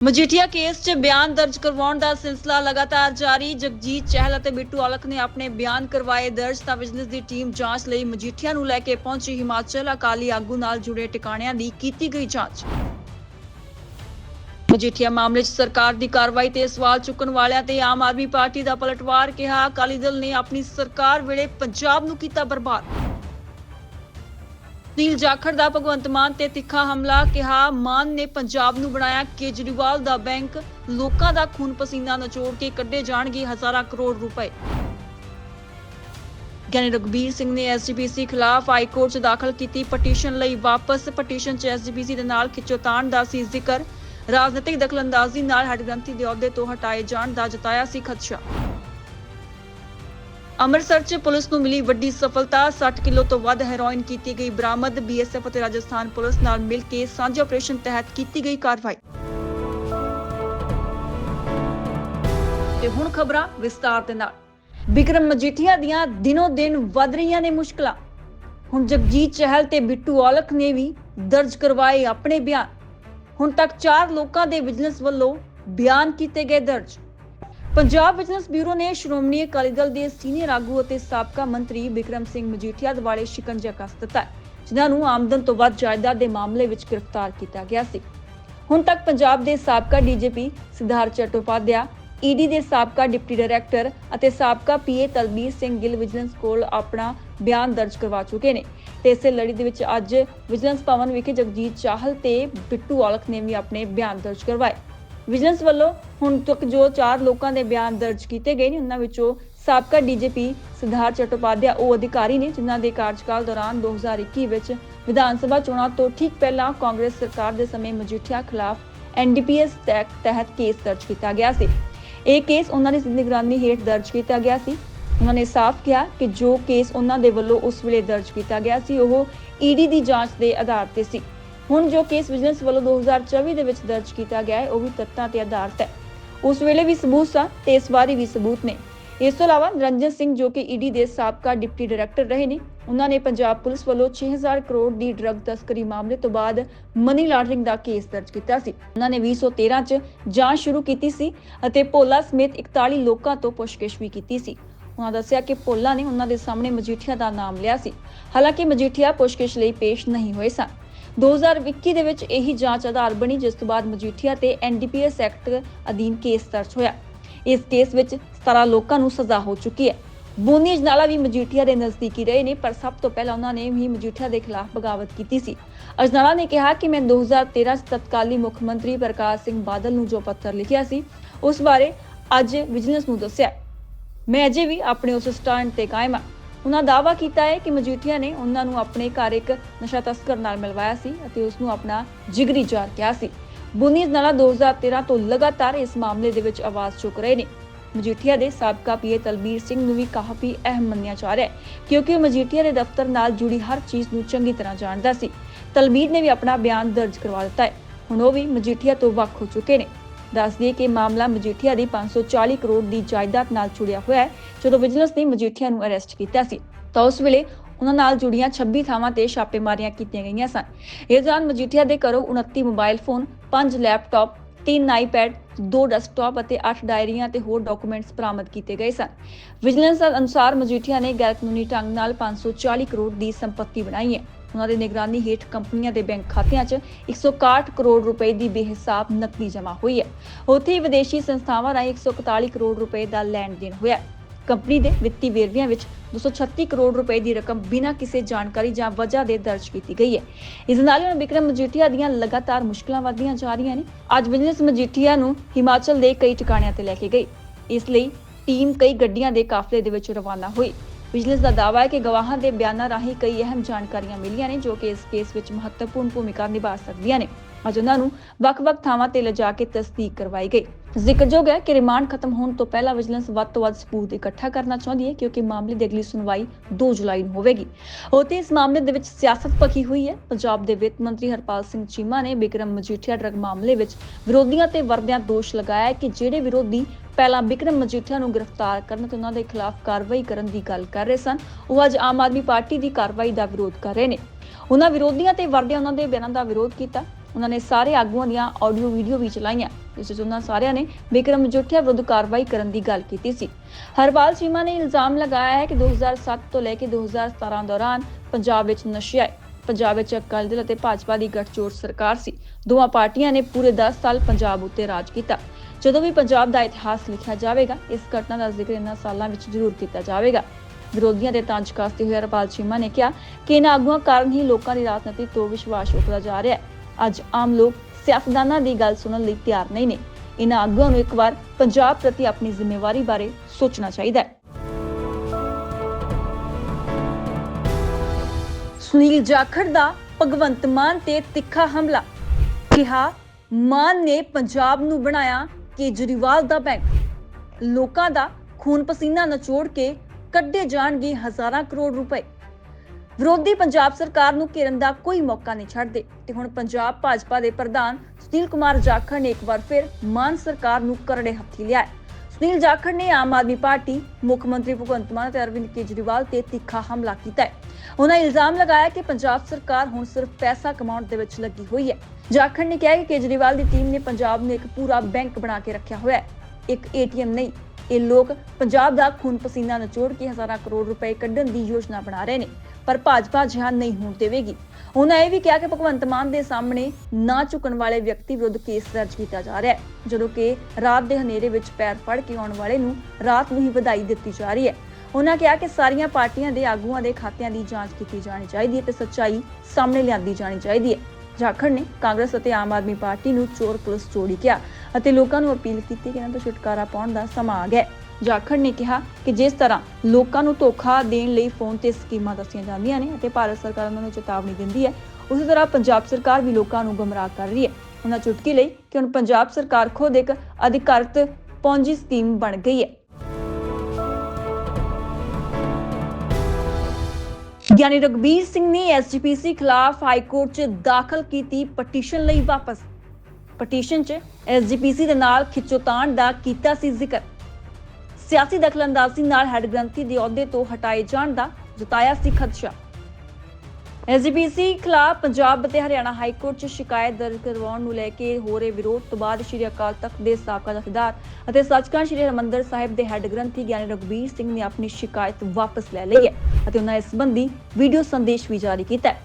Majithia case 'ਚ ਬਿਆਨ ਦਰਜ ਕਰਵਾਉਣ ਦਾ ਸਿਲਸਿਲਾ ਲਗਾਤਾਰ ਜਾਰੀ। ਜਗਜੀਤ ਚਹਿਲ ਅਤੇ ਬਿੱਟੂ ਔਲਖ ਨੇ ਆਪਣੇ ਬਿਆਨ ਕਰਵਾਏ। ਦਰਜ ਤਾਂ ਵਿਜੀਲੈਂਸ ਦੀ ਟੀਮ ਜਾਂਚ ਲਈ ਮਜੀਠੀਆ ਨੂੰ ਲੈ ਕੇ ਪਹੁੰਚੀ ਹਿਮਾਚਲ। ਅਕਾਲੀ ਆਗੂ ਨਾਲ ਜੁੜੇ ਟਿਕਾਣਿਆਂ ਦੀ ਕੀਤੀ ਗਈ ਜਾਂਚ। ਮਜੀਠੀਆ ਮਾਮਲੇ 'ਚ ਸਰਕਾਰ ਦੀ ਕਾਰਵਾਈ ਤੇ ਸਵਾਲ ਚੁੱਕਣ ਵਾਲਿਆਂ ਤੇ ਆਮ ਆਦਮੀ ਪਾਰਟੀ ਦਾ ਪਲਟਵਾਰ ਕਿਹਾ। ਅਕਾਲੀ ਦਲ ਨੇ ਆਪਣੀ ਸਰਕਾਰ ਵੇਲੇ ਪੰਜਾਬ ਨੂੰ ਕੀਤਾ ਬਰਬਾਦ। ਨੀਲ ਜਾਖੜ ਦਾ ਭਗਵੰਤ ਮਾਨ ਤੇ ਤਿੱਖਾ ਹਮਲਾ ਕਿਹਾ, ਮਾਨ ਨੇ ਪੰਜਾਬ ਨੂੰ ਬਣਾਇਆ ਕੇਜਰੀਵਾਲ ਦਾ ਬੈਂਕ। ਲੋਕਾਂ ਦਾ ਖੂਨ ਪਸੀਨਾ ਨਿਚੋੜ ਕੇ ਕੱਢੇ ਜਾਣਗੇ ਹਜ਼ਾਰਾਂ ਕਰੋੜ ਰੁਪਏ। ਗਿਆਨੀ ਰਗਬੀਰ ਸਿੰਘ ਨੇ ਐਸਜੀਪੀਸੀ ਖਿਲਾਫ ਹਾਈ ਕੋਰਟ 'ਚ ਦਾਖਲ ਕੀਤੀ ਪਟੀਸ਼ਨ ਲਈ ਵਾਪਸ। ਪਟੀਸ਼ਨ 'ਚ ਐਸਜੀਪੀਸੀ ਦੇ ਨਾਲ ਖਿੱਚੋਤਾਣ ਦਾ ਸੀ ਜ਼ਿਕਰ। ਰਾਜਨੀਤਿਕ ਦਖਲਅੰਦਾਜ਼ੀ ਨਾਲ ਹੈੱਡ ਦੇ ਅਹੁਦੇ ਤੋਂ ਹਟਾਏ ਜਾਣ ਦਾ ਜਤਾਇਆ ਸੀ ਖਦਸ਼ਾ। ਅੰਮ੍ਰਿਤਸਰ 'ਚ ਪੁਲਿਸ ਨੂੰ ਮਿਲੀ ਵੱਡੀ ਸਫਲਤਾ। 60 ਕਿਲੋ ਤੋਂ ਵੱਧ ਹੈਰੋਇਨ ਕੀਤੀ ਗਈ ਬਰਾਮਦ। ਬੀਐਸਐਫ ਅਤੇ ਰਾਜਸਥਾਨ ਪੁਲਿਸ ਨਾਲ ਮਿਲ ਕੇ ਸਾਂਝੇ ਆਪਰੇਸ਼ਨ ਤਹਿਤ ਕੀਤੀ ਗਈ ਕਾਰਵਾਈ। ਤੇ ਹੁਣ ਖਬਰਾਂ ਵਿਸਤਾਰ ਦੇ ਨਾਲ। ਵਿਕਰਮ ਮਜੀਠੀਆ ਦੀਆਂ ਦਿਨੋ ਦਿਨ ਵੱਧ ਰਹੀਆਂ ਨੇ ਮੁਸ਼ਕਲਾਂ। ਹੁਣ ਜਗਜੀਤ ਚਹਿਲ ਤੇ ਬਿੱਟੂ ਔਲਖ ਨੇ ਵੀ ਦਰਜ ਕਰਵਾਏ ਆਪਣੇ ਬਿਆਨ। ਹੁਣ ਤੱਕ 4 ਲੋਕਾਂ ਦੇ ਵਿਜੀਲੈਂਸ ਵੱਲੋਂ ਬਿਆਨ ਕੀਤੇ ਗਏ ਦਰਜ। ਪੰਜਾਬ ਵਿਜੀਲੈਂਸ ਬਿਊਰੋ ਨੇ ਸ਼੍ਰੋਮਣੀ ਅਕਾਲੀ ਦਲ ਦੇ ਸੀਨੀਅਰ ਆਗੂ ਅਤੇ ਸਾਬਕਾ ਮੰਤਰੀ ਬਿਕਰਮ ਸਿੰਘ ਮਜੀਠੀਆ ਦੁਆਲੇ ਸ਼ਿਕੰਜਾ ਕੱਸ ਦਿੱਤਾ ਜਿਨ੍ਹਾਂ ਨੂੰ ਆਮਦਨ ਤੋਂ ਵੱਧ ਜਾਇਦਾਦ ਦੇ ਮਾਮਲੇ ਵਿੱਚ ਗ੍ਰਿਫਤਾਰ ਕੀਤਾ ਗਿਆ ਸੀ। ਹੁਣ ਤੱਕ ਪੰਜਾਬ ਦੇ ਸਾਬਕਾ ਡੀਜੀਪੀ ਸਿਧਾਰਥ ਚਟੋਪਾਧਿਆ ਈਡੀ ਦੇ ਸਾਬਕਾ ਡਿਪਟੀ ਡਾਇਰੈਕਟਰ ਅਤੇ ਸਾਬਕਾ P A Talbir Singh Gill vigilance ਕੋਲ ਆਪਣਾ ਬਿਆਨ ਦਰਜ ਕਰਵਾ ਚੁੱਕੇ ਨੇ ਤੇ ਇਸੇ ਲੜੀ ਦੇ ਵਿੱਚ ਅੱਜ ਵਿਜੀਲੈਂਸ ਭਵਨ ਵਿਖੇ ਜਗਜੀਤ ਚਾਹਲ ਤੇ ਬਿੱਟੂ ਔਲਖ ਨੇ ਵੀ ਆਪਣੇ ਬਿਆਨ ਦਰਜ ਕਰਵਾਏ। ਵਿਜੀਲੈਂਸ ਵੱਲੋਂ ਹੁਣ ਤੱਕ ਜੋ 4 ਲੋਕਾਂ ਦੇ ਬਿਆਨ ਦਰਜ ਕੀਤੇ ਗਏ ਨੇ, ਉਹਨਾਂ ਵਿੱਚੋਂ ਸਾਬਕਾ ਡੀਜੀਪੀ ਸਿਧਾਰਥ ਚਟੋਪਾਧਿਆ, ਉਹ ਅਧਿਕਾਰੀ ਨੇ, ਜਿਨ੍ਹਾਂ ਦੇ ਕਾਰਜਕਾਲ ਦੌਰਾਨ 2021 ਵਿੱਚ ਵਿਧਾਨ ਸਭਾ ਚੋਣਾਂ ਤੋਂ ਠੀਕ ਪਹਿਲਾਂ ਕਾਂਗਰਸ ਸਰਕਾਰ ਦੇ ਸਮੇਂ ਮਜੀਠੀਆ ਖਿਲਾਫ ਐਨਡੀਪੀਐਸ ਤਹਿਤ ਕੇਸ ਦਰਜ ਕੀਤਾ ਗਿਆ ਸੀ। ਇਹ ਕੇਸ ਉਹਨਾਂ ਦੀ ਨਿਗਰਾਨੀ ਹੇਠ ਦਰਜ ਕੀਤਾ ਗਿਆ ਸੀ। ਉਹਨਾਂ ਨੇ ਸਾਫ਼ ਕਿਹਾ ਕਿ ਜੋ ਕੇਸ ਉਹਨਾਂ ਦੇ ਵੱਲੋਂ ਉਸ ਵੇਲੇ ਦਰਜ ਕੀਤਾ ਗਿਆ ਸੀ, ਉਹ ਈਡੀ ਦੀ ਜਾਂਚ ਦੇ ਆਧਾਰ ਤੇ ਸੀ। ਹੁਣ ਜੋ ਕੇਸ ਵਿਜੀਲੈਂਸ ਵੱਲੋਂ 2024 ਦੇ ਵਿੱਚ ਦਰਜ ਕੀਤਾ ਗਿਆ ਹੈ, ਉਹ ਵੀ ਤੱਤਾਂ ਤੇ ਆਧਾਰਿਤ ਹੈ। ਉਸ ਵੇਲੇ ਵੀ ਸਬੂਤ ਸਨ ਤੇ ਇਸ ਵਾਰੀ ਵੀ ਸਬੂਤ ਨੇ। ਇਸ ਤੋਂ ਇਲਾਵਾ ਨਿਰੰਜਨ ਸਿੰਘ ਜੋ ਕਿ ਈਡੀ ਦੇ ਸਾਬਕਾ ਡਿਪਟੀ ਡਾਇਰੈਕਟਰ ਰਹੇ ਨੇ, ਉਹਨਾਂ ਨੇ ਪੰਜਾਬ ਪੁਲਿਸ ਵੱਲੋਂ 6000 ਕਰੋੜ ਦੀ ਡਰੱਗ ਤਸਕਰੀ ਮਾਮਲੇ ਤੋਂ ਬਾਅਦ ਮਨੀ ਲਾਂਡਰਿੰਗ ਦਾ ਕੇਸ ਦਰਜ ਕੀਤਾ ਸੀ। ਉਹਨਾਂ ਨੇ 2013 ਚ ਜਾਂਚ ਸ਼ੁਰੂ ਕੀਤੀ ਸੀ ਅਤੇ ਭੋਲਾ ਸਮੇਤ 41 ਲੋਕਾਂ ਤੋਂ ਪੁੱਛਗਿੱਛ ਵੀ ਕੀਤੀ ਸੀ। ਉਹਨਾਂ ਦੱਸਿਆ ਕਿ ਭੋਲਾ ਨੇ ਉਹਨਾਂ ਦੇ ਸਾਹਮਣੇ ਮਜੀਠੀਆ ਦਾ ਨਾਮ ਲਿਆ ਸੀ। ਹਾਲਾਂਕਿ ਮਜੀਠੀਆ ਪੁੱਛਗਿੱਛ ਲਈ ਪੇਸ਼ ਨਹੀਂ ਹੋਏ ਸਨ। 2021 ਦੇ ਵਿੱਚ ਇਹੀ ਜਾਂਚ ਆਧਾਰ ਬਣੀ, ਜਿਸ ਤੋਂ ਬਾਅਦ ਮਜੀਠੀਆ ਤੇ ਐਨਡੀਪੀਐਸ ਐਕਟ ਅਧੀਨ ਕੇਸ ਦਰਜ ਹੋਇਆ। ਇਸ ਕੇਸ ਵਿੱਚ 17 ਲੋਕਾਂ ਨੂੰ ਸਜ਼ਾ ਹੋ ਚੁੱਕੀ ਹੈ। ਬੋਨੀ ਅਜਨਾਲਾ ਵੀ ਮਜੀਠੀਆ ਦੇ ਨਜ਼ਦੀਕੀ ਰਹੇ ਨੇ, ਪਰ ਸਭ ਤੋਂ ਪਹਿਲਾਂ ਉਹਨਾਂ ਨੇ ਵੀ ਮਜੀਠੀਆ ਦੇ ਖਿਲਾਫ ਬਗਾਵਤ ਕੀਤੀ ਸੀ। ਅਜਨਾਲਾ ਨੇ ਕਿਹਾ ਕਿ ਮੈਂ 2013 ਚ ਤਤਕਾਲੀ ਮੁੱਖ ਮੰਤਰੀ ਪ੍ਰਕਾਸ਼ ਸਿੰਘ ਬਾਦਲ ਨੂੰ ਜੋ ਪੱਤਰ ਲਿਖਿਆ ਸੀ, ਉਸ ਬਾਰੇ ਅੱਜ ਵਿਜੀਲੈਂਸ ਨੂੰ ਦੱਸਿਆ। ਮੈਂ ਅਜੇ ਵੀ ਆਪਣੇ ਉਸ ਸਟੈਂਡ ਤੇ ਕਾਇਮ ਹਾਂ। ਉਹਨਾਂ ਦਾਅਵਾ ਕੀਤਾ ਹੈ ਕਿ ਮਜੀਠੀਆ ਨੇ ਉਹਨਾਂ ਨੂੰ ਆਪਣੇ ਘਰ ਇੱਕ ਨਸ਼ਾ ਤਸਕਰ ਨਾਲ ਮਿਲਵਾਇਆ ਸੀ ਅਤੇ ਉਸ ਨੂੰ ਆਪਣਾ ਜਿਗਰੀ ਜਾਰ ਕਿਹਾ ਸੀ। ਬੁਨੀਜ਼ ਨਾਲਾ 2013 ਤੋਂ ਲਗਾਤਾਰ ਇਸ ਮਾਮਲੇ ਦੇ ਵਿੱਚ ਆਵਾਜ਼ ਚੁੱਕ ਰਹੇ ਨੇ। ਮਜੀਠੀਆ ਦੇ ਸਾਬਕਾ ਪੀਏ ਤਲਬੀਰ ਸਿੰਘ ਨੂੰ ਵੀ ਕਾਫੀ ਅਹਿਮ ਮੰਨਿਆ ਜਾ ਰਿਹਾ ਹੈ, ਕਿਉਂਕਿ ਉਹ ਮਜੀਠੀਆ ਦੇ ਦਫ਼ਤਰ ਨਾਲ ਜੁੜੀ ਹਰ ਚੀਜ਼ ਨੂੰ ਚੰਗੀ ਤਰ੍ਹਾਂ ਜਾਣਦਾ ਸੀ। ਤਲਬੀਰ ਨੇ ਵੀ ਆਪਣਾ ਬਿਆਨ ਦਰਜ ਕਰਵਾ ਦਿੱਤਾ ਹੈ। ਹੁਣ ਉਹ ਵੀ ਮਜੀਠੀਆ ਤੋਂ ਵੱਖ ਹੋ ਚੁੱਕੇ ਨੇ। ਦੱਸ ਦਈਏ ਕਿ ਮਾਮਲਾ ਮਜੀਠੀਆ ਦੀ 540 ਕਰੋੜ ਦੀ ਜਾਇਦਾਦ ਨਾਲ ਜੁੜਿਆ ਹੋਇਆ ਹੈ, ਜਦੋਂ ਵਿਜੀਲੈਂਸ ਨੇ ਮਜੀਠੀਆ ਨੂੰ ਅਰੈਸਟ ਕੀਤਾ ਸੀ। ਤਾਂ ਉਸ ਵੇਲੇ ਉਹਨਾਂ ਨਾਲ ਜੁੜੀਆਂ 26 ਥਾਵਾਂ ਤੇ ਛਾਪੇਮਾਰੀਆਂ ਕੀਤੀਆਂ ਗਈਆਂ ਸਨ। ਇਹ ਦੌਰਾਨ ਮਜੀਠੀਆ ਦੇ ਘਰੋਂ 29 mobile phone 5 laptop 3 iPad 2 desktop ਅਤੇ 8 ਡਾਇਰੀਆਂ ਤੇ ਹੋਰ ਡਾਕੂਮੈਂਟਸ ਬਰਾਮਦ ਕੀਤੇ ਗਏ ਸਨ। ਵਿਜੀਲੈਂਸ ਅਨੁਸਾਰ ਮਜੀਠੀਆ ਨੇ ਗੈਰ ਕਾਨੂੰਨੀ ਢੰਗ ਨਾਲ 540 ਕਰੋੜ ਦੀ ਸੰਪਤੀ ਬਣਾਈ ਹੈ। ਉਹਨਾਂ ਦੇ ਨਿਗਰਾਨੀ ਹੇਠ ਕੰਪਨੀਆਂ ਦੇ ਬੈਂਕ ਖਾਤਿਆਂ 'ਚ 161 ਕਰੋੜ ਰੁਪਏ ਦੀ ਬੇਹਿਸਾਬ ਨਕਦੀ ਜਮ੍ਹਾਂ ਹੋਈ ਹੈ। ਉੱਥੇ ਹੀ ਵਿਦੇਸ਼ੀ ਸੰਸਥਾਵਾਂ ਰਾਹੀਂ 141 ਕਰੋੜ ਰੁਪਏ ਦਾ ਲੈਣ ਦੇਣ ਹੋਇਆ ਹੈ। ਕੰਪਨੀ ਦੇ ਵਿੱਤੀ ਵੇਰਵਿਆਂ ਵਿੱਚ 236 ਕਰੋੜ ਰੁਪਏ ਦੀ ਰਕਮ ਬਿਨਾਂ ਕਿਸੇ ਜਾਣਕਾਰੀ ਜਾਂ ਵਜ੍ਹਾ ਦੇ ਦਰਜ ਕੀਤੀ ਗਈ ਹੈ। ਇਸ ਨਾਲ ਹੀ ਹੁਣ ਵਿਕਰਮ ਮਜੀਠੀਆ ਦੀਆਂ ਲਗਾਤਾਰ ਮੁਸ਼ਕਲਾਂ ਵਧਦੀਆਂ ਜਾ ਰਹੀਆਂ ਨੇ। ਅੱਜ ਬਿਜ਼ਨਸ ਮਜੀਠੀਆ ਨੂੰ ਹਿਮਾਚਲ ਦੇ ਕਈ ਟਿਕਾਣਿਆਂ ਤੇ ਲੈ ਕੇ ਗਈ। ਇਸ ਲਈ ਟੀਮ ਕਈ ਗੱਡੀਆਂ ਦੇ ਕਾਫਲੇ ਦੇ ਵਿੱਚ ਰਵਾਨਾ ਹੋਈ। ਵਿਜੀਲੈਂਸ ਦਾ ਦਾਅਵਾ ਹੈ ਕਿ ਗਵਾਹਾਂ ਦੇ ਬਿਆਨਾਂ ਰਾਹੀਂ ਕਈ ਅਹਿਮ ਜਾਣਕਾਰੀਆਂ ਮਿਲੀਆਂ ਨੇ ਜੋ ਕਿ ਇਸ ਕੇਸ ਵਿੱਚ ਮਹੱਤਵਪੂਰਨ ਭੂਮਿਕਾ ਨਿਭਾ ਸਕਦੀਆਂ ਨੇ। ਅੱਜ ਉਹਨਾਂ ਨੂੰ ਵੱਖ-ਵੱਖ ਥਾਵਾਂ ਤੇ ਲਿਜਾ ਕੇ ਤਸਦੀਕ ਕਰਵਾਈ ਗਈ। ਜ਼ਿਕਰਯੋਗ ਹੈ ਕਿ ਰਿਮਾਂਡ ਖਤਮ ਹੋਣ ਤੋਂ ਪਹਿਲਾਂ ਵਿਜੀਲੈਂਸ ਵੱਧ ਤੋਂ ਵੱਧ ਸਬੂਤ ਇਕੱਠਾ ਕਰਨਾ ਚਾਹੁੰਦੀ ਹੈ ਕਿਉਂਕਿ ਮਾਮਲੇ ਦੀ ਅਗਲੀ ਸੁਣਵਾਈ 2 ਜੁਲਾਈ ਨੂੰ ਹੋਵੇਗੀ। ਉਤੇ ਇਸ ਮਾਮਲੇ ਦੇ ਵਿੱਚ ਸਿਆਸਤ ਪੱਕੀ ਹੋਈ ਹੈ। ਪੰਜਾਬ ਦੇ ਵਿੱਤ ਮੰਤਰੀ ਹਰਪਾਲ ਸਿੰਘ ਚੀਮਾ ਨੇ ਬਿਕਰਮ ਮਜੀਠੀਆ ਡਰਗ ਮਾਮਲੇ ਵਿੱਚ ਵਿਰੋਧੀਆਂ ਤੇ ਵਰਦਿਆਂ ਦੋਸ਼ ਲਗਾਇਆ ਹੈ ਕਿ ਜਿਹੜੇ ਵਿਰੋਧੀ ਪਹਿਲਾਂ ਬਿਕਰਮ ਮਜੀਠੀਆ ਨੂੰ ਗ੍ਰਿਫਤਾਰ ਕਰਨ ਤੇ ਉਹਨਾਂ ਦੇ ਖਿਲਾਫ ਕਾਰਵਾਈ ਕਰਨ ਦੀ ਗੱਲ ਕਰ ਰਹੇ ਸਨ, ਉਹ ਅੱਜ ਆਮ ਆਦਮੀ ਪਾਰਟੀ ਦੀ ਕਾਰਵਾਈ ਦਾ ਵਿਰੋਧ ਕਰ ਰਹੇ ਨੇ। ਉਹਨਾਂ ਵਿਰੋਧੀਆਂ ਤੇ ਵਰਦਿਆਂ ਉਹਨਾਂ ਦੇ ਬਿਆਨਾਂ ਦਾ ਵਿਰੋਧ ਕੀਤਾ। ਉਹਨਾਂ ਨੇ ਸਾਰੇ ਆਗੂਆਂ ਦੀਆਂ ਆਡੀਓ ਵੀਡੀਓ ਵੀ ਚਲਾਈਆਂ, ਜਿਸ ਵਿੱਚ ਉਹਨਾਂ ਸਾਰਿਆਂ ਨੇ ਵਿਕਰਮ ਮਜੀਠੀਆ ਵਿਰੁੱਧ ਕਾਰਵਾਈ ਕਰਨ ਦੀ ਗੱਲ ਕੀਤੀ ਸੀ। ਹਰਪਾਲ ਚੀਮਾ ਨੇ ਇਲਜ਼ਾਮ ਲਗਾਇਆ ਹੈ ਕਿ 2007 ਤੋਂ ਲੈ ਕੇ 2017 ਦੌਰਾਨ ਪੰਜਾਬ ਵਿੱਚ ਨਸ਼ੇ ਆਏ ਪੰਜਾਬ ਵਿੱਚ ਅਕਾਲੀ ਦਲ ਅਤੇ ਭਾਜਪਾ ਦੀ ਗੱਠਜੋੜ ਸਰਕਾਰ ਸੀ। ਦੋਵਾਂ ਪਾਰਟੀਆਂ ਨੇ ਪੂਰੇ 10 ਸਾਲ ਪੰਜਾਬ ਉੱਤੇ ਰਾਜ ਕੀਤਾ। ਜਦੋਂ ਵੀ ਪੰਜਾਬ ਦਾ ਇਤਿਹਾਸ ਲਿਖਿਆ ਜਾਵੇਗਾ, ਇਸ ਘਟਨਾ ਦਾ ਜ਼ਿਕਰ ਇਹਨਾਂ ਸਾਲਾਂ ਵਿੱਚ ਜ਼ਰੂਰ ਕੀਤਾ ਜਾਵੇਗਾ। ਵਿਰੋਧੀਆਂ ਦੇ ਤੰਜ ਕੱਸਦੇ ਹੋਏ ਹਰਪਾਲ ਚੀਮਾ ਨੇ ਕਿਹਾ ਕਿ ਇਹਨਾਂ ਆਗੂਆਂ ਕਾਰਨ ਹੀ ਲੋਕਾਂ ਦੀ ਰਾਜਨੀਤੀ ਤੋਂ ਵਿਸ਼ਵਾਸ ਉੱਠਦਾ ਜਾ ਰਿਹਾ ਹੈ। ਅੱਜ ਆਮ ਲੋਕ ਸਿਆਸਤਦਾਨਾਂ ਦੀ ਗੱਲ ਸੁਣਨ ਲਈ ਤਿਆਰ ਨਹੀਂ ਨੇ। ਇਹਨਾਂ ਆਗੂਆਂ ਨੂੰ ਇੱਕ ਵਾਰ ਪੰਜਾਬ ਪ੍ਰਤੀ ਆਪਣੀ ਜ਼ਿੰਮੇਵਾਰੀ ਬਾਰੇ ਸੋਚਣਾ ਚਾਹੀਦਾ ਹੈ। ਸੁਨੀਲ ਜਾਖੜ ਦਾ ਭਗਵੰਤ ਮਾਨ ਤੇ ਤਿੱਖਾ ਹਮਲਾ। ਕਿਹਾ, ਮਾਨ ਨੇ ਪੰਜਾਬ ਨੂੰ ਬਣਾਇਆ ਕੇਜਰੀਵਾਲ ਦਾ ਬੈਂਕ। ਲੋਕਾਂ ਦਾ ਖੂਨ ਪਸੀਨਾ ਨਚੋੜ ਕੇ ਕੱਢੇ ਜਾਣਗੇ ਹਜ਼ਾਰਾਂ ਕਰੋੜ ਰੁਪਏ। ਵਿਰੋਧੀ ਪੰਜਾਬ ਸਰਕਾਰ ਨੂੰ ਘੇਰਨ ਦਾ ਕੋਈ ਮੌਕਾ ਨਹੀਂ ਛੱਡਦੇ। ਤੇ ਹੁਣ ਪੰਜਾਬ ਭਾਜਪਾ ਦੇ ਪ੍ਰਧਾਨ ਸੁਨੀਲ ਕੁਮਾਰ ਜਾਖੜ ਨੇ ਇੱਕ ਵਾਰ ਫਿਰ ਮਾਨ ਸਰਕਾਰ ਨੂੰ ਕਰੜੇ ਹੱਥੀ ਲਿਆ ਸੁਨੀਲ ਜਾਖੜ ਨੇ ਆਮ ਆਦਮੀ ਪਾਰਟੀ, ਮੁੱਖ ਮੰਤਰੀ ਭਗਵੰਤ ਮਾਨ ਅਤੇ ਅਰਵਿੰਦ ਕੇਜਰੀਵਾਲ ਤੇ ਤਿੱਖਾ ਹਮਲਾ ਕੀਤਾ ਹੈ। ਉਹਨਾਂ ਇਲਜ਼ਾਮ ਲਗਾਇਆ ਕਿ ਪੰਜਾਬ ਸਰਕਾਰ ਹੁਣ ਸਿਰਫ ਪੈਸਾ ਕਮਾਉਣ ਦੇ ਵਿੱਚ ਲੱਗੀ ਹੋਈ ਹੈ। ਜਾਖੜ ਨੇ ਕਿਹਾ ਕਿ ਕੇਜਰੀਵਾਲ ਦੀ ਟੀਮ ਨੇ ਪੰਜਾਬ ਨੂੰ ਇੱਕ ਪੂਰਾ ਬੈਂਕ ਬਣਾ ਕੇ ਰੱਖਿਆ ਹੋਇਆ ਹੈ। ਇੱਕ ਏਟੀਐਮ ਨਹੀਂ, ਇਹ ਲੋਕ ਪੰਜਾਬ ਦਾ ਖੂਨ ਪਸੀਨਾ ਨਚੋੜ ਕੇ ਹਜ਼ਾਰਾਂ ਕਰੋੜ ਰੁਪਏ ਕੱਢਣ ਦੀ ਯੋਜਨਾ ਬਣਾ ਰਹੇ ਨੇ। ਪਰ ਭਾਜਪਾ ਅਜਿਹਾ ਨਹੀਂ ਹੋਣ ਦੇਵੇਗੀ ਉਹਨਾਂ ਇਹ ਵੀ ਕਿਹਾ ਕਿ ਭਗਵੰਤ ਮਾਨ ਦੇ ਸਾਹਮਣੇ ਨਾ ਝੁਕਣ ਵਾਲੇ ਵਿਅਕਤੀ ਵਿਰੁੱਧ ਕੇਸ ਦਰਜ ਕੀਤਾ ਜਾ ਰਿਹਾ ਹੈ, ਜਦੋਂ ਕਿ ਰਾਤ ਦੇ ਹਨੇਰੇ ਵਿੱਚ ਪੈਰ ਫੜ ਕੇ ਆਉਣ ਵਾਲੇ ਨੂੰ ਰਾਤ ਨੂੰ ਹੀ ਵਧਾਈ ਦਿੱਤੀ ਜਾ ਰਹੀ ਹੈ। ਉਹਨਾਂ ਕਿਹਾ ਕਿ ਸਾਰੀਆਂ ਪਾਰਟੀਆਂ ਦੇ ਆਗੂਆਂ ਦੇ ਖਾਤਿਆਂ ਦੀ ਜਾਂਚ ਕੀਤੀ ਜਾਣੀ ਚਾਹੀਦੀ ਹੈ ਤੇ ਸੱਚਾਈ ਸਾਹਮਣੇ ਲਿਆਂਦੀ ਜਾਣੀ ਚਾਹੀਦੀ ਹੈ। ਜਾਖੜ ਨੇ ਕਾਂਗਰਸ ਅਤੇ ਆਮ ਆਦਮੀ ਪਾਰਟੀ ਨੂੰ ਚੋਰ ਪੁਲਿਸ ਚੋਰੀ ਕਿਹਾ ਅਤੇ ਲੋਕਾਂ ਨੂੰ ਅਪੀਲ ਕੀਤੀ ਕਿ ਇਹਨਾਂ ਤੋਂ ਛੁਟਕਾਰਾ ਪਾਉਣ ਦਾ ਸਮਾਂ ਆ ਗਿਆ ਹੈ। ਜਾਖੜ ਨੇ ਕਿਹਾ ਕਿ ਜਿਸ ਤਰ੍ਹਾਂ ਲੋਕਾਂ ਨੂੰ ਧੋਖਾ ਦੇਣ ਲਈ ਫੋਨ ਤੇ ਸਕੀਮਾਂ ਦੱਸੀਆਂ ਜਾਂਦੀਆਂ ਨੇ ਅਤੇ ਭਾਰਤ ਸਰਕਾਰ ਉਹਨਾਂ ਨੂੰ ਚੇਤਾਵਨੀ ਦਿੰਦੀ ਹੈ, ਉਸੇ ਤਰ੍ਹਾਂ ਪੰਜਾਬ ਸਰਕਾਰ ਵੀ ਲੋਕਾਂ ਨੂੰ ਗੁੰਮਰਾਹ ਕਰ ਰਹੀ ਹੈ। ਉਹਨਾਂ ਚੁਟਕੀ ਲਈ ਕਿ ਹੁਣ ਪੰਜਾਬ ਸਰਕਾਰ ਖੁਦ ਇੱਕ ਅਧਿਕਾਰਤ ਪੌਂਜੀ ਸਕੀਮ ਬਣ ਗਈ ਹੈ। ਗਿਆਨੀ ਰਗਬੀਰ ਸਿੰਘ ਨੇ ਐਸਜੀਪੀਸੀ ਖਿਲਾਫ ਹਾਈ ਕੋਰਟ 'ਚ ਦਾਖਲ ਕੀਤੀ ਪਟੀਸ਼ਨ ਲਈ ਵਾਪਸ। ਪਟੀਸ਼ਨ 'ਚ ਐਸਜੀਪੀਸੀ ਦੇ ਨਾਲ ਖਿੱਚੋਤਾਣ ਦਾ ਕੀਤਾ ਸੀ ਜ਼ਿਕਰ। ਸਿਆਸੀ ਦਖਲਅੰਦਾਜ਼ੀ ਨਾਲ ਹੈੱਡ ਗ੍ਰੰਥੀ ਦੇ ਅਹੁਦੇ ਤੋਂ ਹਟਾਏ ਜਾਣ ਦਾ ਜਤਾਇਆ ਸੀ ਖਦਸ਼ਾ। ਐਸਜੀਪੀਸੀ ਖਿਲਾਫ ਪੰਜਾਬ ਅਤੇ ਹਰਿਆਣਾ ਹਾਈ ਕੋਰਟ 'ਚ ਸ਼ਿਕਾਇਤ ਦਰਜ ਕਰਵਾਉਣ ਨੂੰ ਲੈ ਕੇ ਹੋ ਰਹੇ ਵਿਰੋਧ ਤੋਂ ਬਾਅਦ ਸ਼੍ਰੀ ਅਕਾਲ ਤਖਤ ਦੇ ਸਾਬਕਾ ਜਥੇਦਾਰ ਅਤੇ ਸੱਚਖੰਡ ਸ਼੍ਰੀ ਹਰਿਮੰਦਰ ਸਾਹਿਬ ਦੇ ਹੈੱਡ ਗ੍ਰੰਥੀ ਗਿਆਨੀ ਰਘਬੀਰ ਸਿੰਘ ਨੇ ਆਪਣੀ ਸ਼ਿਕਾਇਤ ਵਾਪਸ ਲੈ ਲਈ ਹੈ ਅਤੇ ਉਹਨਾਂ ਇਸ ਸੰਬੰਧੀ ਵੀਡੀਓ ਸੰਦੇਸ਼ ਵੀ ਜਾਰੀ ਕੀਤਾ ਹੈ।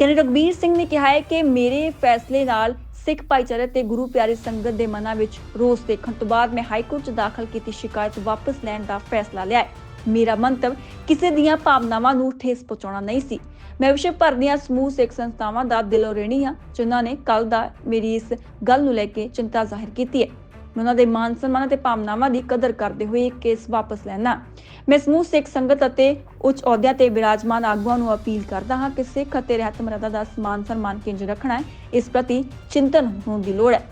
ਗਿਆਨੀ ਰਘਬੀਰ ਸਿੰਘ ਨੇ ਕਿਹਾ ਹੈ ਕਿ ਮੇਰੇ ਫੈਸਲੇ ਨਾਲ ਸਿੱਖ ਭਾਈਚਾਰੇ ਤੇ ਗੁਰੂ ਪਿਆਰੀ ਸੰਗਤ ਦੇ ਮਨਾਂ ਵਿੱਚ ਰੋਸ ਦੇਖਣ ਤੋਂ ਬਾਅਦ ਮੈਂ ਹਾਈ ਕੋਰਟ 'ਚ ਦਾਖਲ ਕੀਤੀ ਸ਼ਿਕਾਇਤ ਵਾਪਸ ਲੈਣ ਦਾ ਫੈਸਲਾ ਲਿਆ ਹੈ। ਮੇਰਾ ਮੰਤਵ, ਕਿਸੇ ਦੀਆਂ ਭਾਵਨਾਵਾਂ ਨੂੰ ਠੇਸ ਪਹੁੰਚਾਉਣਾ ਨਹੀਂ ਸੀ। ਮੈਂ ਵਿਸ਼ਵ ਭਰ ਦੀਆਂ ਸਮੂਹ ਸਿੱਖ ਸੰਸਥਾਵਾਂ ਦਾ ਦਿਲੋਂ ਰਹਿਣੀ ਆ ਜਿਨ੍ਹਾਂ ਨੇ ਕੱਲ ਦਾ ਮੇਰੀ ਇਸ ਗੱਲ ਨੂੰ ਲੈ ਕੇ ਚਿੰਤਾ ਜ਼ਾਹਿਰ ਕੀਤੀ ਹੈ। ਮੈਂ ਉਹਨਾਂ ਦੇ ਮਾਨ ਸਨਮਾਨ ਅਤੇ ਭਾਵਨਾਵਾਂ ਦੀ ਕਦਰ ਕਰਦੇ ਹੋਏ ਇਹ ਕੇਸ ਵਾਪਸ ਲੈਣਾ ਮੈਂ ਸਮੂਹ ਸਿੱਖ ਸੰਗਤ ਅਤੇ ਉੱਚ ਅਹੁਦਿਆਂ ਤੇ ਬਿਰਾਜਮਾਨ ਆਗੂਆਂ ਨੂੰ ਅਪੀਲ ਕਰਦਾ ਹਾਂ ਕਿ ਸਿੱਖ ਅਤੇ ਰਹਿਤ ਮਰਦਾ ਦਾ ਸਮਾਨ ਸਨਮਾਨ ਕਿੰਜ ਰੱਖਣਾ ਹੈ, ਇਸ ਪ੍ਰਤੀ ਚਿੰਤਨ ਹੋਣ ਦੀ ਲੋੜ ਹੈ।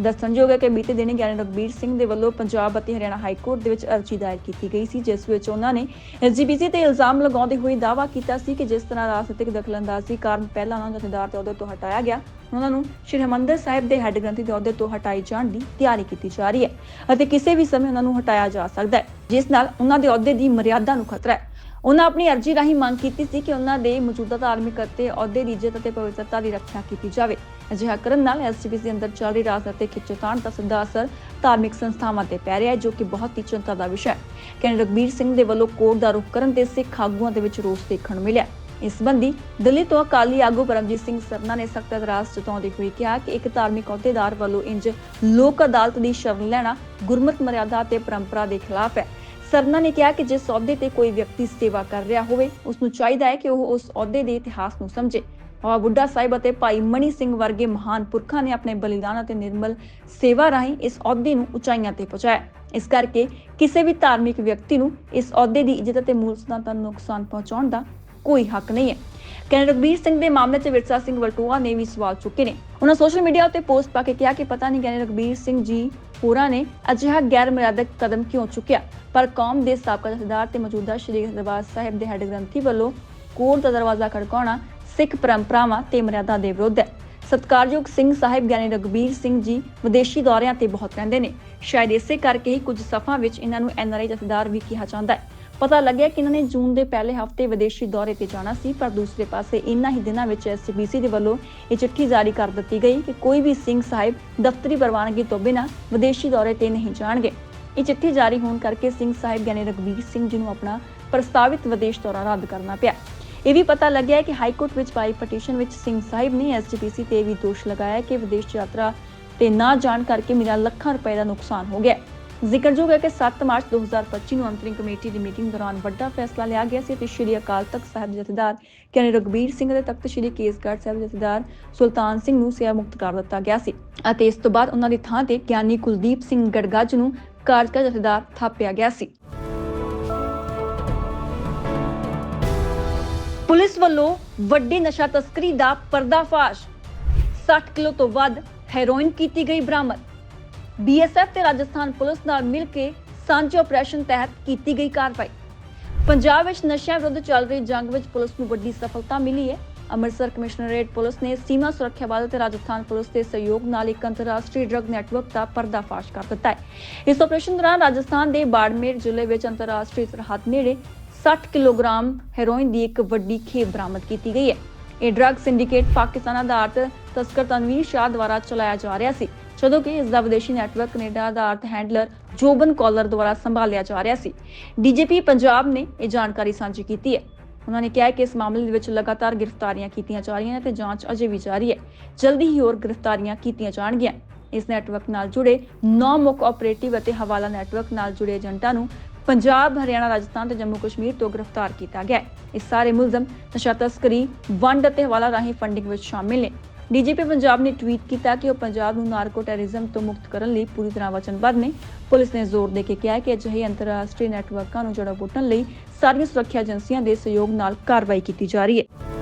ਦੱਸਣਯੋਗ ਹੈ ਕਿ ਬੀਤੇ ਦਿਨੀ ਗਿਆਨੀ ਰਘਬੀਰ ਸਿੰਘ ਦੇ ਵੱਲੋਂ ਪੰਜਾਬ ਅਤੇ ਹਰਿਆਣਾ ਹਾਈ ਕੋਰਟ ਦੇ ਵਿੱਚ ਅਰਜ਼ੀ ਦਾਇਰ ਕੀਤੀ ਗਈ ਸੀ, ਜਿਸ ਵਿੱਚ ਉਹਨਾਂ ਨੇ ਐਸਜੀਪੀਸੀ ਤੇ ਇਲਜ਼ਾਮ ਲਗਾਉਂਦੇ ਹੋਏ ਦਾਅਵਾ ਕੀਤਾ ਸੀ ਕਿ ਜਿਸ ਤਰ੍ਹਾਂ ਰਾਜਨੀਤਿਕ ਦਖਲਅੰਦਾਜ਼ੀ ਕਾਰਨ ਪਹਿਲਾਂ ਉਹਨਾਂ ਨੂੰ ਜਥੇਦਾਰ ਦੇ ਅਹੁਦੇ ਤੋਂ ਹਟਾਇਆ ਗਿਆ ਉਹਨਾਂ ਨੂੰ ਸ਼੍ਰੀ ਹਰਿਮੰਦਰ ਸਾਹਿਬ ਦੇ ਹੈੱਡ ਗ੍ਰੰਥੀ ਦੇ ਅਹੁਦੇ ਤੋਂ ਹਟਾਏ ਜਾਣ ਦੀ ਤਿਆਰੀ ਕੀਤੀ ਜਾ ਰਹੀ ਹੈ ਅਤੇ ਕਿਸੇ ਵੀ ਸਮੇਂ ਉਹਨਾਂ ਨੂੰ ਹਟਾਇਆ ਜਾ ਸਕਦਾ ਹੈ, ਜਿਸ ਨਾਲ ਉਹਨਾਂ ਦੇ ਅਹੁਦੇ ਦੀ ਮਰਿਆਦਾ ਨੂੰ ਖਤਰਾ ਹੈ। ਉਹਨਾਂ ਆਪਣੀ ਅਰਜ਼ੀ ਰਾਹੀਂ ਮੰਗ ਕੀਤੀ ਸੀ ਕਿ ਉਹਨਾਂ ਦੇ ਮੌਜੂਦਾ ਧਾਰਮਿਕ ਅਤੇ ਅਹੁਦੇ ਦੀ ਇੱਜ਼ਤ ਅਤੇ ਪਵਿੱਤਰਤਾ ਦੀ ਰੱਖਿਆ ਕੀਤੀ ਜਾਵੇ। ਅਜਿਹਾ ਕਰਨ ਨਾਲ ਐਸਜੀਪੀਸੀ ਅੰਦਰ ਚੱਲ ਰਹੀ ਰਾਜਨੀਤਿਕ ਖਿੱਚੋਤਾਣ ਦਾ ਸਿੱਧਾ ਅਸਰ ਧਾਰਮਿਕ ਸੰਸਥਾਵਾਂ ਤੇ ਪੈ ਰਿਹਾ ਹੈ, ਜੋ ਕਿ ਬਹੁਤ ਹੀ ਚਿੰਤਾ ਦਾ ਵਿਸ਼ਾ ਹੈ। ਕਹਿੰਦੇ ਰਗਬੀਰ ਸਿੰਘ ਦੇ ਵੱਲੋਂ ਕੋਰਟ ਦਾ ਰੁਖ ਕਰਨ ਤੇ ਸਿੱਖ ਆਗੂਆਂ ਦੇ ਵਿੱਚ ਰੋਸ ਦੇਖਣ ਨੂੰ ਮਿਲਿਆ ਇਸ ਸੰਬੰਧੀ ਦਿੱਲੀ ਤੋਂ ਅਕਾਲੀ ਆਗੂ ਪਰਮਜੀਤ ਸਿੰਘ ਸਰਨਾ ਨੇ ਸਖਤ ਇਤਰਾਜ਼ ਜਤਾਉਂਦੇ ਹੋਏ ਕਿਹਾ ਕਿ ਇੱਕ ਧਾਰਮਿਕ ਅਹੁਦੇਦਾਰ ਵੱਲੋਂ ਇੰਜ ਲੋਕ ਅਦਾਲਤ ਦੀ ਸ਼ਰਨ ਲੈਣਾ ਗੁਰਮਤ ਮਰਿਆਦਾ ਤੇ ਪਰੰਪਰਾ ਦੇ ਖਿਲਾਫ ਹੈ। ਸਰਨਾ ਨੇ ਕਿਹਾ ਕਿ ਜਿਸ ਅਹੁਦੇ ਤੇ ਕੋਈ ਵਿਅਕਤੀ ਸੇਵਾ ਕਰ ਰਿਹਾ ਹੋਵੇ ਉਸ ਨੂੰ ਚਾਹੀਦਾ ਹੈ ਕਿ ਉਹ ਉਸ ਅਹੁਦੇ ਦੇ ਇਤਿਹਾਸ ਨੂੰ ਸਮਝੇ। ਬਾਬਾ ਬੁੱਢਾ ਸਾਹਿਬ ਅਤੇ ਭਾਈ ਮਣੀ ਸਿੰਘ ਵਰਗੇ ਮਹਾਨ ਪੁਰਖਾਂ ਨੇ ਆਪਣੇ ਬਲੀਦਾਨ ਅਤੇ ਨਿਰਮਲ ਸੇਵਾ ਰਾਹੀਂ ਇਸ ਅਹੁਦੇ ਨੂੰ ਉਚਾਈਆਂ ਤੇ ਪਹੁੰਚਾਇਆ। ਇਸ ਕਰਕੇ ਕਿਸੇ ਵੀ ਧਾਰਮਿਕ ਵਿਅਕਤੀ ਨੂੰ ਇਸ ਅਹੁਦੇ ਦੀ ਇੱਜ਼ਤ ਅਤੇ ਮੂਲ ਸਿਧਾਂਤਾਂ ਨੂੰ ਨੁਕਸਾਨ ਪਹੁੰਚਾਉਣ ਦਾ ਕੋਈ ਹੱਕ ਨਹੀਂ ਹੈ। ਕਹਿੰਦੇ ਰਘਬੀਰ ਸਿੰਘ ਦੇ ਮਾਮਲੇ 'ਚ ਵਿਰਸਾ ਸਿੰਘ ਵਲਟੂਆ ਨੇ ਵੀ ਸਵਾਲ ਚੁੱਕੇ ਨੇ। ਉਹਨਾਂ ਸੋਸ਼ਲ ਮੀਡੀਆ ਉੱਤੇ ਪੋਸਟ ਪਾ ਕੇ ਕਿਹਾ ਕਿ ਪਤਾ ਨਹੀਂ ਕਹਿੰਦੇ ਰਘਬੀਰ ਸਿੰਘ ਜੀ ਹੋਰਾਂ ਨੇ ਅਜਿਹਾ ਗੈਰ ਮਰਿਆਦਕ ਕਦਮ ਕਿਉਂ ਚੁੱਕਿਆ। ਪਰ ਕੌਮ ਦੇ ਸਾਬਕਾ ਜਥੇਦਾਰ ਤੇ ਮੌਜੂਦਾ ਸ਼੍ਰੀ ਦਰਬਾਰ ਸਾਹਿਬ ਦੇ ਹੈੱਡ ਗ੍ਰੰਥੀ ਵੱਲੋਂ ਕੋਰਟ ਦਾ ਦਰਵਾਜ਼ਾ ਖੜਕਾਉਣਾ ਸਿੱਖ ਪਰੰਪਰਾਵਾਂ ਤੇ ਮਰਿਆਦਾ ਦੇ ਵਿਰੁੱਧ ਹੈ। ਸਤਕਾਰਯੋਗ ਸਿੰਘ ਸਾਹਿਬ ਗਿਆਨੀ ਰਗਬੀਰ ਸਿੰਘ ਜੀ ਵਿਦੇਸ਼ੀ ਦੌਰਿਆਂ ਤੇ ਬਹੁਤ ਰਹਿੰਦੇ ਨੇ। ਸ਼ਾਇਦ ਇਸੇ ਕਰਕੇ ਹੀ ਕੁਝ ਸਫ਼ਾਂ ਵਿੱਚ ਇਹਨਾਂ ਨੂੰ ਐਨਆਰਆਈ ਜਥੇਦਾਰ ਵੀ ਕਿਹਾ ਜਾਂਦਾ ਹੈ। ਪਤਾ ਲੱਗਿਆ ਕਿ ਇਹਨਾਂ ਨੇ ਜੂਨ ਦੇ ਪਹਿਲੇ ਹਫ਼ਤੇ ਵਿਦੇਸ਼ੀ ਦੌਰੇ ਤੇ ਜਾਣਾ ਸੀ, ਪਰ ਦੂਸਰੇ ਪਾਸੇ ਇਨ੍ਹਾਂ ਹੀ ਦਿਨਾਂ ਵਿੱਚ ਐਸਬੀਸੀ ਦੇ ਵੱਲੋਂ ਇਹ ਚਿੱਠੀ ਜਾਰੀ ਕਰ ਦਿੱਤੀ ਗਈ ਕਿ ਕੋਈ ਵੀ ਸਿੰਘ ਸਾਹਿਬ ਦਫ਼ਤਰੀ ਪ੍ਰਵਾਨਗੀ ਤੋਂ ਬਿਨਾਂ ਵਿਦੇਸ਼ੀ ਦੌਰੇ ਤੇ ਨਹੀਂ ਜਾਣਗੇ। ਇਹ ਚਿੱਠੀ ਜਾਰੀ ਹੋਣ ਕਰਕੇ ਸਿੰਘ ਸਾਹਿਬ ਯਾਨੀ ਰਗਵੀਰ ਸਿੰਘ ਜੀ ਨੂੰ ਆਪਣਾ ਪ੍ਰਸਤਾਵਿਤ ਵਿਦੇਸ਼ ਦੌਰਾ ਰੱਦ ਕਰਨਾ ਪਿਆ। ਇਹ ਵੀ ਪਤਾ ਲੱਗਿਆ ਹੈ ਕਿ ਹਾਈ ਕੋਰਟ ਵਿੱਚ ਪਾਈ ਪਟੀਸ਼ਨ ਵਿੱਚ ਸਿੰਘ ਸਾਹਿਬ ਨੇ ਐਸਜੀਪੀਸੀ ਤੇ ਵੀ ਦੋਸ਼ ਲਗਾਇਆ ਕਿ ਵਿਦੇਸ਼ ਯਾਤਰਾ ਤੇ ਨਾ ਜਾਣ ਕਰਕੇ ਮੇਰਾ ਲੱਖਾਂ ਰੁਪਏ ਦਾ ਨੁਕਸਾਨ ਹੋ ਗਿਆ। ਜ਼ਿਕਰਯੋਗ ਹੈ ਕਿ 7 ਮਾਰਚ 2025 ਨੂੰ ਅੰਤਰਿਮ ਕਮੇਟੀ ਦੀ ਮੀਟਿੰਗ ਦੌਰਾਨ ਵੱਡਾ ਫੈਸਲਾ ਲਿਆ ਗਿਆ ਸੀ ਤੇ ਸ਼੍ਰੀ ਅਕਾਲ ਤਖਤ ਸਾਹਿਬ ਜਥੇਦਾਰ ਕਿਆਨੀ ਰਗਬੀਰ ਸਿੰਘ ਦੇ ਤਖਤ ਸ਼੍ਰੀ ਕੇਸਗੜ੍ਹ ਸਾਹਿਬ ਜਥੇਦਾਰ ਸੁਲਤਾਨ ਸਿੰਘ ਨੂੰ ਸੇਵਾ ਮੁਕਤ ਕਰ ਦਿੱਤਾ ਗਿਆ ਸੀ ਅਤੇ ਇਸ ਤੋਂ ਬਾਅਦ ਉਹਨਾਂ ਦੀ ਥਾਂ ਤੇ ਗਿਆਨੀ ਕੁਲਦੀਪ ਸਿੰਘ ਗੜਗੱਜ ਨੂੰ ਕਾਰਜਕਾਰੀ ਜਥੇਦਾਰ ਥਾਪਿਆ ਗਿਆ ਸੀ। ਪੁਲਿਸ ਵੱਲੋਂ ਵੱਡੀ ਨਸ਼ਾ ਤਸਕਰੀ ਦਾ ਪਰਦਾਫਾਸ਼। 60 ਕਿਲੋ ਤੋਂ ਵੱਧ ਹੈਰੋਇਨ ਕੀਤੀ ਗਈ ਬਰਾਮਦ। ਬੀਐਸਐਫ ਤੇ ਰਾਜਸਥਾਨ ਪੁਲਿਸ ਨਾਲ ਮਿਲ ਕੇ ਸਾਂਝੇ ਆਪਰੇਸ਼ਨ ਤਹਿਤ ਕੀਤੀ ਗਈ ਕਾਰਵਾਈ। ਪੰਜਾਬ ਵਿੱਚ ਨਸ਼ਿਆਂ ਵਿਰੁੱਧ ਚੱਲ ਰਹੀ ਜੰਗ ਵਿੱਚ ਪੁਲਿਸ ਨੂੰ ਵੱਡੀ ਸਫਲਤਾ ਮਿਲੀ ਹੈ। ਅੰਮ੍ਰਿਤਸਰ ਕਮਿਸ਼ਨਰੇਟ ਪੁਲਿਸ ਨੇ ਸੀਮਾ ਸੁਰੱਖਿਆ ਬਲ ਤੇ ਰਾਜਸਥਾਨ ਪੁਲਿਸ ਦੇ ਸਹਿਯੋਗ ਨਾਲ ਇੱਕ ਅੰਤਰਰਾਸ਼ਟਰੀ ਡਰੱਗ ਨੈਟਵਰਕ ਦਾ ਪਰਦਾਫਾਸ਼ ਕਰ ਦਿੱਤਾ ਹੈ। ਇਸ ਆਪਰੇਸ਼ਨ ਦੌਰਾਨ ਰਾਜਸਥਾਨ ਦੇ ਬਾੜਮੇਰ ਜ਼ਿਲ੍ਹੇ ਵਿੱਚ ਅੰਤਰਰਾਸ਼ਟਰੀ ਸਰਹੱਦ ਨੇੜੇ 60 ਕਿਲੋਗ੍ਰਾਮ ਹੈਰੋਇਨ ਦੀ ਇੱਕ ਵੱਡੀ ਖੇਪ ਬਰਾਮਦ ਕੀਤੀ ਗਈ ਹੈ। ਇਹ ਡਰੱਗ ਸਿੰਡੀਕੇਟ ਪਾਕਿਸਤਾਨ ਆਧਾਰਿਤ ਤਸਕਰ ਤਨਵੀਰ ਸ਼ਾਹ ਦੁਆਰਾ ਚਲਾਇਆ ਜਾ ਰਿਹਾ ਸੀ। ਜਦੋਂ ਕਿ ਇਸ ਦਾ ਵਿਦੇਸ਼ੀ ਨੈਟਵਰਕ ਕੈਨੇਡਾ ਆਧਾਰਿਤ ਹੈਂਡਲਰ ਜੋਬਨ ਕਾਲਰ ਦੁਆਰਾ ਸੰਭਾਲਿਆ ਜਾ ਰਿਹਾ ਸੀ। ਡੀਜੀਪੀ ਪੰਜਾਬ ਨੇ ਇਹ ਜਾਣਕਾਰੀ ਸਾਂਝੀ ਕੀਤੀ ਹੈ। ਉਹਨਾਂ ਨੇ ਕਿਹਾ ਕਿ ਇਸ ਮਾਮਲੇ ਦੇ ਵਿੱਚ ਲਗਾਤਾਰ ਗ੍ਰਿਫਤਾਰੀਆਂ ਕੀਤੀਆਂ ਜਾ ਰਹੀਆਂ ਨੇ ਤੇ ਜਾਂਚ ਅਜੇ ਵੀ ਜਾਰੀ ਹੈ। ਜਲਦੀ ਹੀ ਹੋਰ ਗ੍ਰਿਫਤਾਰੀਆਂ ਕੀਤੀਆਂ ਜਾਣਗੀਆਂ। ਇਸ ਨੈਟਵਰਕ ਨਾਲ ਜੁੜੇ 9 ਮੁੱਖ ਆਪਰੇਟਿਵ ਅਤੇ ਹਵਾਲਾ ਨੈਟਵਰਕ ਨਾਲ ਜੁੜੇ ਏਜੰਟਾਂ ਨੂੰ ਪੰਜਾਬ, ਹਰਿਆਣਾ, ਰਾਜਸਥਾਨ ਤੇ ਜੰਮੂ ਕਸ਼ਮੀਰ ਤੋਂ ਗ੍ਰਿਫਤਾਰ ਕੀਤਾ ਗਿਆ ਹੈ। ਇਹ ਸਾਰੇ ਮੁਲਜ਼ਮ ਨਸ਼ਾ ਤਸਕਰੀ ਵੰਡ ਅਤੇ ਹਵਾਲਾ ਰਾਹੀਂ ਫੰਡਿੰਗ ਵਿੱਚ ਸ਼ਾਮਿਲ ਨੇ। ਡੀਜੀਪੀ ਪੰਜਾਬ ਨੇ ਟਵੀਟ ਕੀਤਾ ਕਿ ਉਹ ਪੰਜਾਬ ਨੂੰ ਨਾਰਕੋ ਟੈਰਰਿਜ਼ਮ ਤੋਂ ਮੁਕਤ ਕਰਨ ਲਈ ਪੂਰੀ ਤਰ੍ਹਾਂ ਵਚਨਬੱਧ ਨੇ। ਪੁਲਿਸ ਨੇ ਜ਼ੋਰ ਦੇ ਕੇ ਕਿਹਾ ਕਿ ਅਜਿਹੇ ਅੰਤਰਰਾਸ਼ਟਰੀ ਨੈਟਵਰਕਾਂ ਨੂੰ ਜੜਾ ਪੁੱਟਣ ਲਈ ਸਾਰੀਆਂ ਸੁਰੱਖਿਆ ਏਜੰਸੀਆਂ ਦੇ ਸਹਿਯੋਗ ਨਾਲ ਕਾਰਵਾਈ ਕੀਤੀ ਜਾ ਰਹੀ ਹੈ।